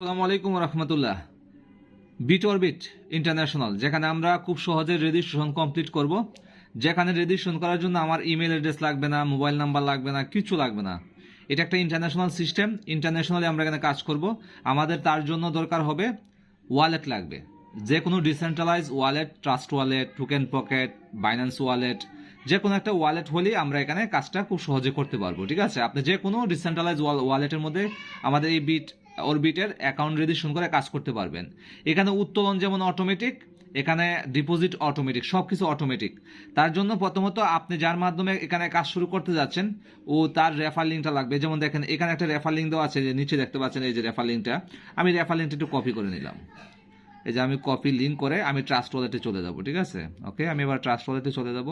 আসসালামু আলাইকুম রহমতুল্লাহ। Bit orbit international, যেখানে আমরা খুব সহজে রেজিস্ট্রেশন কমপ্লিট করব। যেখানে রেজিস্ট্রেশন করার জন্য আমার ইমেল অ্যাড্রেস লাগবে না, মোবাইল নাম্বার লাগবে না, কিছু লাগবে না। এটা একটা ইন্টারন্যাশনাল সিস্টেম। ইন্টারন্যাশনালি আমরা এখানে কাজ করব। আমাদের তার জন্য দরকার হবে ওয়ালেট লাগবে। যে কোনো decentralize wallet, trust wallet, token pocket, Binance wallet যে কোনো একটা ওয়ালেট হলেই আমরা এখানে কাজটা খুব সহজে করতে পারব, ঠিক আছে? আপনি যে কোনো ডিসেন্ট্রালাইজ ওয়ালেটের মধ্যে আমাদের এই বিট অরবিটের অ্যাকাউন্ট রেজিস্ট্রেশন করে কাজ করতে পারবেন। এখানে উত্তোলন যেমন অটোমেটিক, এখানে ডিপোজিট অটোমেটিক সব কিছু অটোমেটিক। তার জন্য প্রথমত আপনি যার মাধ্যমে এখানে কাজ শুরু করতে যাচ্ছেন, ও তার রেফার লিঙ্কটা লাগবে। যেমন দেখেন, এখানে একটা রেফার লিঙ্ক দেওয়া আছে যে নিচে দেখতে পাচ্ছেন, এই যে রেফার লিঙ্কটা। আমি রেফার লিঙ্কটা একটু কপি করে নিলাম। এই যে আমি কপি লিঙ্ক করে আমি ট্রাস্ট ওয়ালেটে চলে যাব, ঠিক আছে? ওকে আমি এবার ট্রাস্ট ওয়ালেটে চলে যাব।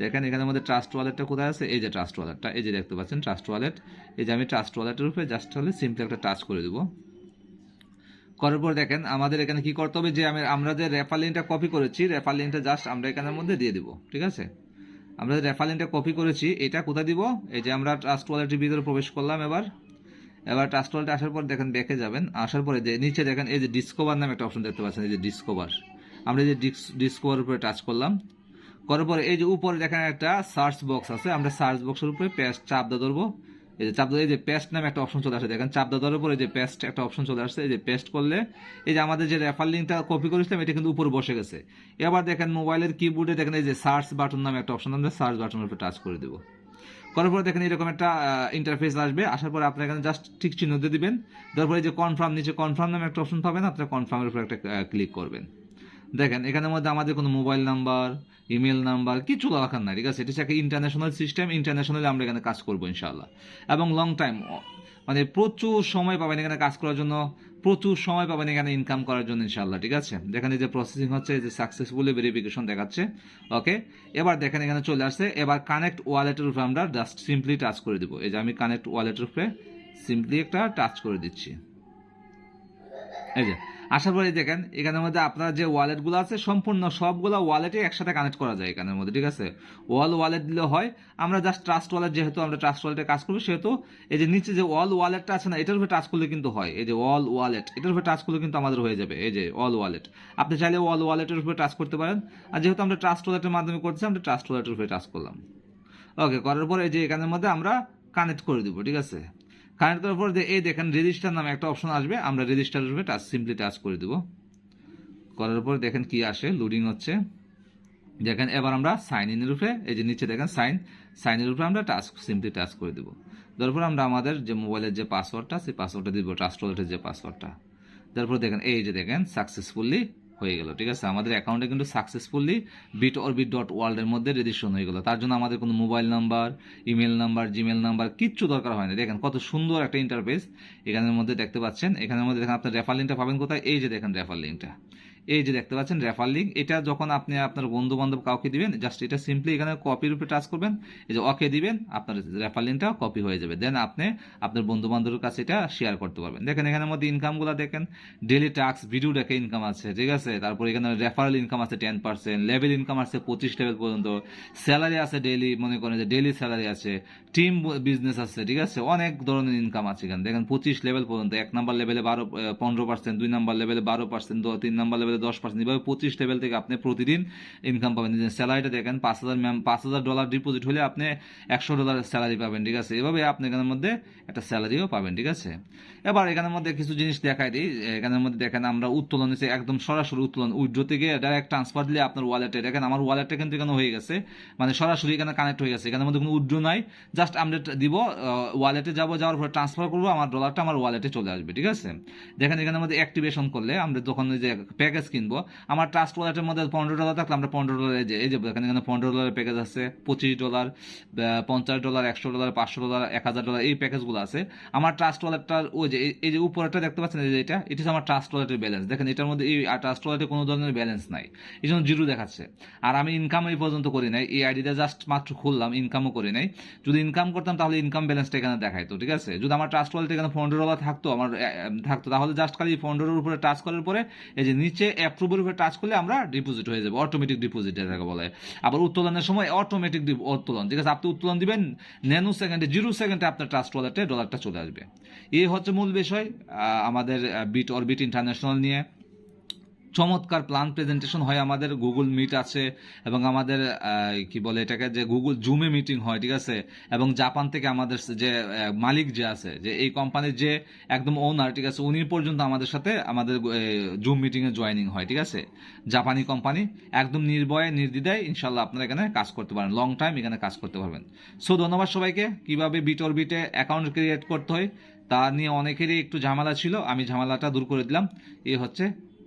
দেখেন এখানের মধ্যে ট্রাস্ট ওয়ালেটটা কোথায় আছে? এই যে ট্রাস্ট ওয়ালেটটা এই যে দেখতে পাচ্ছেন ট্রাস্ট ওয়ালেট এই যে আমি ট্রাস্ট ওয়ালেটের উপরে জাস্ট হলে সিম্পলি একটা টাচ করে দেবো। করার পর দেখেন, আমাদের এখানে কি করতে হবে? যে আমি, আমরা যে রেফার লিঙ্কটা কপি করেছি রেফার লিঙ্কটা জাস্ট আমরা এখানের মধ্যে দিয়ে দিব, ঠিক আছে? আমরা যে রেফার লিঙ্কটা কপি করেছি, এটা কোথায় দিব? এই যে আমরা ট্রাস্ট ওয়ালেটের ভিতরে প্রবেশ করলাম এবার। এবার ট্রাস্ট ওয়ালেটে আসার পর দেখেন ব্যাকে যাবেন। আসার পরে যে নিচে দেখেন, এই যে ডিসকভার নামে একটা অপশন দেখতে পাচ্ছেন, এই যে ডিসকভার আমরা যে ডিসকভার উপরে টাচ করলাম। করার পরে এই যে উপরে দেখেন একটা সার্চ বক্স আছে, আমরা সার্চ বক্সের উপরে পেস্ট চাপ দিয়ে ধরবো। এই যে চাপ এই যে পেস্ট নামে একটা অপশন চলে আসে, দেখেন চাপ ধরার পরে যে পেস্ট একটা অপশন চলে আসছে, এই যে পেস্ট করলে এই যে আমাদের যে রেফার লিঙ্কটা কপি করেছিলাম, এটা কিন্তু উপরে বসে গেছে। এবার দেখেন মোবাইলের কিবোর্ডে দেখেন এই যে সার্চ বাটন নামে একটা অপশন আমরা সার্চ বাটনের উপরে টাচ করে দেবো। করার পরে দেখেন এরকম একটা ইন্টারফেস আসবে, আসার পরে আপনার এখানে জাস্ট ঠিক চিহ্ন দিয়ে দিবেন। তারপরে যে কনফার্ম নিচে কনফার্ম নামে একটা অপশন পাবেন, আপনারা কনফার্মের উপরে একটা ক্লিক করবেন। দেখেন, এখানের মধ্যে আমাদের কোনো মোবাইল নাম্বার, ইমেল নাম্বার, কিছু দরকার নাই, ঠিক আছে? এটা একটা ইন্টারন্যাশনাল সিস্টেম ইন্টারন্যাশনালি আমরা এখানে কাজ করব ইনশাল্লাহ এবং লং টাইম মানে প্রচুর সময় পাবেন এখানে কাজ করার জন্য, প্রচুর সময় পাবেন এখানে ইনকাম করার জন্য ইনশাল্লাহ ঠিক আছে? দেখেন এই যে প্রসেসিং হচ্ছে, এই যে সাকসেসফুলি ভেরিফিকেশন দেখাচ্ছে ওকে এবার দেখেন এখানে চলে আসছে, এবার কানেক্ট ওয়ালেটের উপরে আমরা জাস্ট সিম্পলি টাচ করে দেবো। এই যে আমি কানেক্ট ওয়ালেটের উপরে সিম্পলি একটা টাচ করে দিচ্ছি। এই যে আসার পরে দেখেন, এখানের মধ্যে আপনার যে ওয়ালেটগুলো আছে, সম্পূর্ণ সবগুলো ওয়ালেটে একসাথে কানেক্ট করা যায় এখানের মধ্যে, ঠিক আছে? ওয়াল ওয়ালেট দিলে হয়, আমরা জাস্ট ট্রাস্ট ওয়ালেট যেহেতু আমরা ট্রাস্ট ওয়ালেটে কাজ করব সেহেতু এই যে নিচে যে ওয়াল ওয়ালেটটা আছে না, এটার উপরে টাচ করলে কিন্তু হয়, এই যে ওয়াল ওয়ালেট এটার উপরে টাচ করলে কিন্তু আমাদের হয়ে যাবে, এই যে ওয়াল ওয়ালেট আপনি চাইলে ওয়াল ওয়ালেটের উপরে টাচ করতে পারেন, আর যেহেতু আমরা ট্রাস্ট ওয়ালেটের মাধ্যমে করছি, আমরা ট্রাস্ট ওয়ালেটের উপরে টাচ করলাম। ওকে করার পরে এই যে এখানের মধ্যে আমরা কানেক্ট করে দিব, ঠিক আছে? কানেক্ট করার পর যে এই দেখেন রেজিস্টার নামে একটা অপশন আসবে, আমরা রেজিস্টারের উপরে টাচ সিম্পলি টাচ করে দেব। করার পর দেখেন কি আসে লোডিং হচ্ছে। দেখেন এবার আমরা সাইন ইনের উপরে এই যে নিচে দেখেন সাইন সাইনের উপরে আমরা টাচ সিম্পলি টাচ করে দেবো। তারপর আমরা আমাদের যে মোবাইলের যে পাসওয়ার্ডটা সেই পাসওয়ার্ডটা দিব ট্রাস্ট ওয়ালেটের যে পাসওয়ার্ডটা তারপর দেখেন এই যে দেখেন সাকসেসফুলি হয়ে গেল, ঠিক আছে? আমাদের অ্যাকাউন্টে কিন্তু successfully bit or bit dot ওয়ার্ল্ডের মধ্যে রেজিস্ট্রেশন হয়ে গেলো। তার জন্য আমাদের কোনো mobile number email number Gmail number কিচ্ছু দরকার হয় না দেখেন, কত সুন্দর একটা ইন্টারফেস এখানের মধ্যে দেখতে পাচ্ছেন। এখানের মধ্যে দেখেন, আপনার রেফার লিঙ্কটা পাবেন কোথায়? এই যে দেখেন রেফার লিঙ্কটা এই যে দেখতে পাচ্ছেন রেফার লিঙ্ক, এটা যখন আপনি আপনার বন্ধু বান্ধব কাউকে দিবেন জাস্ট এটা সিম্পলি এখানে কপির উপরে টাচ করবেন, এই যে ওকে দিবেন, আপনার রেফার লিঙ্কটা কপি হয়ে যাবে। দেন আপনি আপনার বন্ধু বান্ধবের কাছে এটা শেয়ার করতে পারবেন। দেখেন এখানের মধ্যে ইনকামগুলো দেখেন ডেলি টাক্স ভিডিও দেখে ইনকাম আছে, ঠিক আছে? তারপর এখানে রেফারেল ইনকাম আছে টেন পার্সেন্ট লেভেল ইনকাম আছে পঁচিশ লেভেল পর্যন্ত স্যালারি আছে ডেলি মনে করেন যে ডেলি স্যালারি আছে টিম বিজনেস আছে, ঠিক আছে? অনেক ধরনের ইনকাম আছে এখানে। দেখেন পঁচিশ লেভেল পর্যন্ত, এক নাম্বার লেভেলে বারো পনেরো পার্সেন্ট দুই নাম্বার লেভেলে বারো পার্সেন্ট তিন নাম্বার লেভেলে দশ পার্সেন্ট এভাবে পঁচিশ লেভেল থেকে আপনি প্রতিদিন ইনকাম পাবেন। স্যালারিটা দেখেন, পাঁচ হাজার ম্যাম পাঁচ হাজার ডলার ডিপোজিট হলে আপনি একশো ডলার স্যালারি পাবেন, ঠিক আছে? এভাবে আপনি এখানের মধ্যে একটা স্যালারিও পাবেন, ঠিক আছে? এবার এখানের মধ্যে কিছু জিনিস দেখাই দিই। এখানের মধ্যে দেখেন, আমরা উত্তোলন হচ্ছে একদম সরাসরি উত্তোলন উইড্রো থেকে ডাইরেক্ট ট্রান্সফার দিলে আপনার ওয়ালেটে দেখেন আমার ওয়ালেটটা কিন্তু এখানে হয়ে গেছে। মানে সরাসরি এখানে কানেক্ট হয়ে গেছে। এখানের মধ্যে কোনো উইড্রো নাই জাস্ট আমরা দিব ওয়ালেটে যাব, যাওয়ার পরে ট্রান্সফার করব, আমার ডলারটা আমার ওয়ালেটে চলে আসবে, ঠিক আছে? দেখেন এখানের মধ্যে অ্যাক্টিভেশন করলে আমরা যখন যে প্যাকেজ কিনবো। আমার ট্রাস্ট ওয়ালেটের মধ্যে পনেরো ডলার থাকলে আমরা পনেরো ডলার যে এই যে এখানে এখানে পনেরো ডলারের প্যাকেজ আছে, পঁচিশ ডলার পঞ্চাশ ডলার একশো ডলার পাঁচশো ডলার এক হাজার ডলার এই প্যাকেজগুলো আছে। আমার ট্রাস্ট ওয়ালেটটার ওই যে এই যে উপরেটা দেখতে পাচ্ছেন, এই যে এটা এটা আমার ট্রাস্ট ওয়ালেটের ব্যালেন্স দেখেন, এটার মধ্যে এই ট্রাস্ট ওয়ালেটে কোনো ধরনের ব্যালেন্স নাই। এই জন্য জিরো দেখাচ্ছে। আর আমি ইনকাম এই পর্যন্ত করি নাই। এই আইডিটা জাস্ট মাত্র খুললাম ইনকামও করি নাই। যদি ইনকাম করতাম, তাহলে ইনকাম ব্যালেন্সটা এখানে দেখাইতো, ঠিক আছে? যদি আমার ট্রাস্ট ওয়ালেটে এখানে পনেরো ডলার থাকতো, আমার থাকতো, তাহলে জাস্ট খালি পনেরোর উপরে টাচ করার পরে, এই যে নিচে অ্যাপ্রুভের উপরে টাচ করলে আমরা ডিপোজিট হয়ে যাবে অটোমেটিক ডিপোজিট এটাকে বলে। আবার উত্তোলনের সময় অটোমেটিক উত্তোলন। ঠিক আছে, আপনি উত্তোলন দিবেন ন্যানো সেকেন্ডে জিরো সেকেন্ডে আপনার ট্রাস্ট ওয়ালেটে ডলারটা চলে আসবে। এই হচ্ছে মূল বিষয় আমাদের বিট অরবিট ইন্টারন্যাশনাল নিয়ে। চমৎকার প্ল্যান প্রেজেন্টেশন হয়। আমাদের গুগল মিট আছে এবং আমাদের কি বলে এটাকে, যে গুগল জুমে মিটিং হয়, ঠিক আছে? এবং জাপান থেকে আমাদের যে মালিক যে আছে, যে এই কোম্পানির যে একদম ওনার ঠিক আছে? উনি পর্যন্ত আমাদের সাথে আমাদের জুম মিটিংয়ে জয়েনিং হয়, ঠিক আছে? জাপানি কোম্পানি একদম নির্ভয়ে, নির্দ্বিধায় ইনশাল্লাহ আপনারা এখানে কাজ করতে পারেন। লং টাইম এখানে কাজ করতে পারবেন। সো ধন্যবাদ সবাইকে। কীভাবে বিট অরবিটে অ্যাকাউন্ট ক্রিয়েট করতে হয়, তা নিয়ে অনেকেরই একটু ঝামেলা ছিল। আমি ঝামেলাটা দূর করে দিলাম। এই হচ্ছে